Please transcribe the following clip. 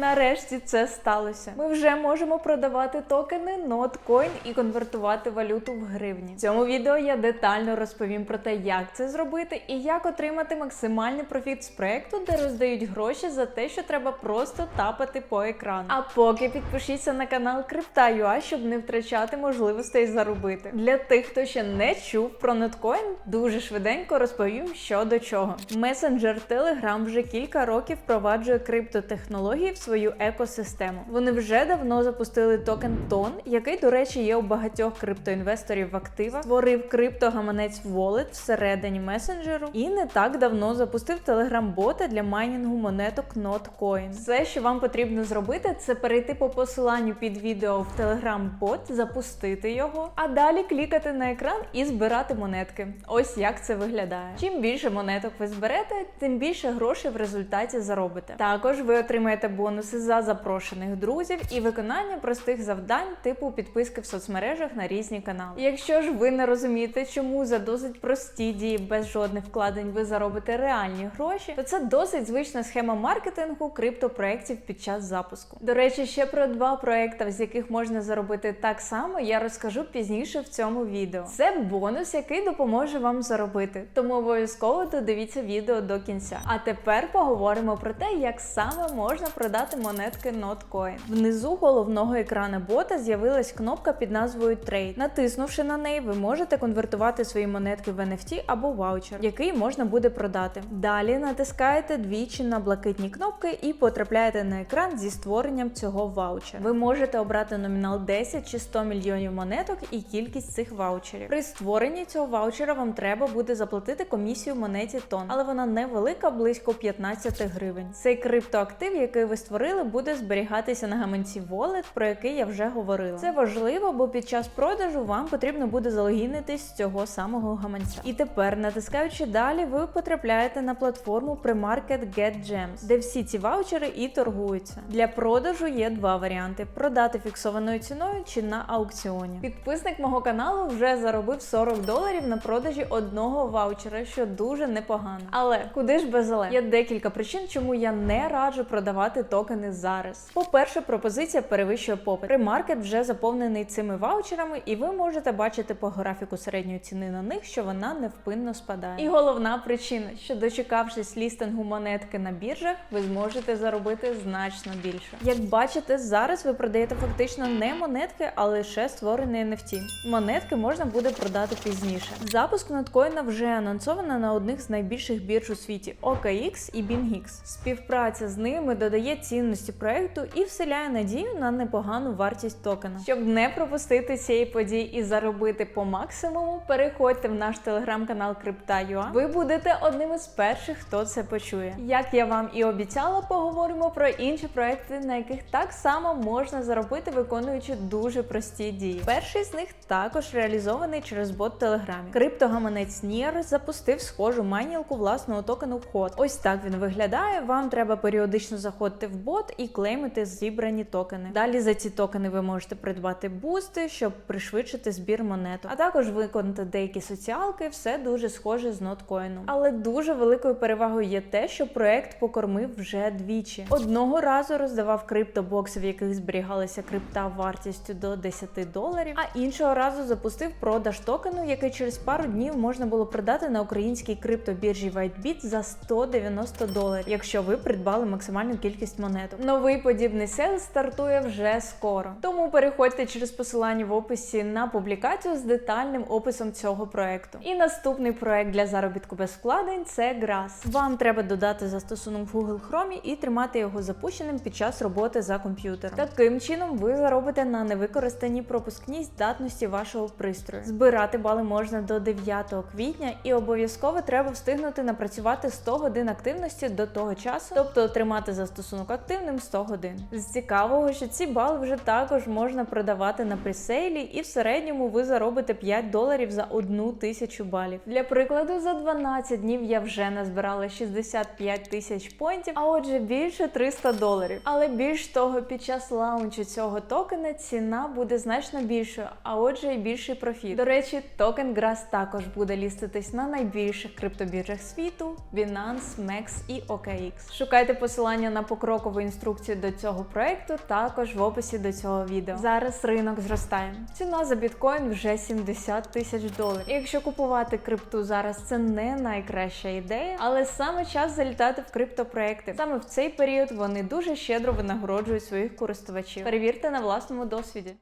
Нарешті це сталося. Ми вже можемо продавати токени NotCoin і конвертувати валюту в гривні. В цьому відео я детально розповім про те, як це зробити і як отримати максимальний профіт з проекту, де роздають гроші за те, що треба просто тапати по екрану. А поки підпишіться на канал Крипта.ua, щоб не втрачати можливостей заробити. Для тих, хто ще не чув про NotCoin, дуже швиденько розповім, що до чого. Месенджер Telegram вже кілька років впроваджує криптотехнології в свою екосистему. Вони вже давно запустили токен TON, який, до речі, є у багатьох криптоінвесторів в активах, створив криптогаманець Wallet всередині месенджеру і не так давно запустив Telegram-бота для майнінгу монеток NotCoin. Все, що вам потрібно зробити, це перейти по посиланню під відео в Telegram-бот, запустити його, а далі клікати на екран і збирати монетки. Ось як це виглядає. Чим більше монеток ви зберете, тим більше грошей в результаті заробите. Також ви отримаєте бонуси за запрошених друзів і виконання простих завдань, типу підписки в соцмережах на різні канали. Якщо ж ви не розумієте, чому за досить прості дії без жодних вкладень ви заробите реальні гроші, то це досить звична схема маркетингу криптопроєктів під час запуску. До речі, ще про два проекти, з яких можна заробити так само, я розкажу пізніше в цьому відео. Це бонус, який допоможе вам заробити, тому обов'язково додивіться відео до кінця. А тепер поговоримо про те, як саме можна продати монетки NotCoin. Внизу головного екрана бота з'явилась кнопка під назвою Trade. Натиснувши на неї, ви можете конвертувати свої монетки в NFT або ваучер, який можна буде продати. Далі натискаєте двічі на блакитні кнопки і потрапляєте на екран зі створенням цього ваучера. Ви можете обрати номінал 10 чи 100 мільйонів монеток і кількість цих ваучерів. При створенні цього ваучера вам треба буде заплатити комісію монеті тон, але вона невелика, близько 15 гривень. Цей криптоактив, який ви створили, буде зберігатися на гаманці Wallet, про який я вже говорила. Це важливо, бо під час продажу вам потрібно буде залогінитись з цього самого гаманця. І тепер, натискаючи далі, ви потрапляєте на платформу Premarket Get Gems, де всі ці ваучери і торгуються. Для продажу є два варіанти: продати фіксованою ціною чи на аукціоні. Підписник мого каналу вже заробив 40 доларів на продажі одного ваучера, що дуже непогано. Але куди ж без але? Є декілька причин, чому я не раджу продавати токени зараз. По-перше, пропозиція перевищує попит. Примаркет вже заповнений цими ваучерами, і ви можете бачити по графіку середньої ціни на них, що вона невпинно спадає. І головна причина, що дочекавшись лістингу монетки на біржах, ви зможете заробити значно більше. Як бачите, зараз ви продаєте фактично не монетки, а лише створений NFT. Монетки можна буде продати пізніше. Запуск ноткоїна вже анонсовано на одних з найбільших бірж у світі OKX і BingX. Співпраця з ними додає цінності проекту і вселяє надію на непогану вартість токена. Щоб не пропустити цієї події і заробити по максимуму, переходьте в наш телеграм-канал Крипта.ua. Ви будете одним із перших, хто це почує. Як я вам і обіцяла, поговоримо про інші проекти, на яких так само можна заробити, виконуючи дуже прості дії. Перший з них також реалізований через бот Телеграмі. Криптогаманець Nier запустив схожу майнілку власного токену HOT. Ось так він виглядає. Вам треба періодично заходити в бот і клеймити зібрані токени. Далі за ці токени ви можете придбати бусти, щоб пришвидшити збір монеток, а також виконати деякі соціалки. Все дуже схоже з ноткоїном. Але дуже великою перевагою є те, що проект покормив вже двічі. Одного разу роздавав криптобокси, в яких зберігалася крипта вартістю до 10 доларів, а іншого разу запустив продаж токену, який через пару днів можна було продати на українській криптобіржі WhiteBit за 190 доларів, якщо ви придбали максимальну кількість монеток. Новий подібний сел стартує вже скоро. Тому переходьте через посилання в описі на публікацію з детальним описом цього проекту. І наступний проект для заробітку без вкладень це Grass. Вам треба додати застосунок в Google Chrome і тримати його запущеним під час роботи за комп'ютером. Таким чином ви заробите на невикористаній пропускній здатності вашого пристрою. Збирати бали можна до 9 квітня, і обов'язково треба встигнути напрацювати 100 годин активності до того часу, тобто отримати застосунок активним 100 годин. З цікавого, що ці бали вже також можна продавати на пресейлі, і в середньому ви заробите 5 доларів за одну тисячу балів. Для прикладу, за 12 днів я вже назбирала 65 тисяч поінтів, а отже, більше 300 доларів. Але більш того, під час лаунчу цього токена ціна буде значно більшою, а отже, і більший профіт. До речі, токен Grass також буде ліститись на найбільших криптобіржах світу: Binance, MEX і OKX. Шукайте посилання на покрокову покрокову інструкцію до цього проекту також в описі до цього відео. Зараз ринок зростає. Ціна за біткоін вже 70 тисяч доларів. І якщо купувати крипту зараз, це не найкраща ідея, але саме час залітати в криптопроекти. Саме в цей період вони дуже щедро винагороджують своїх користувачів. Перевірте на власному досвіді.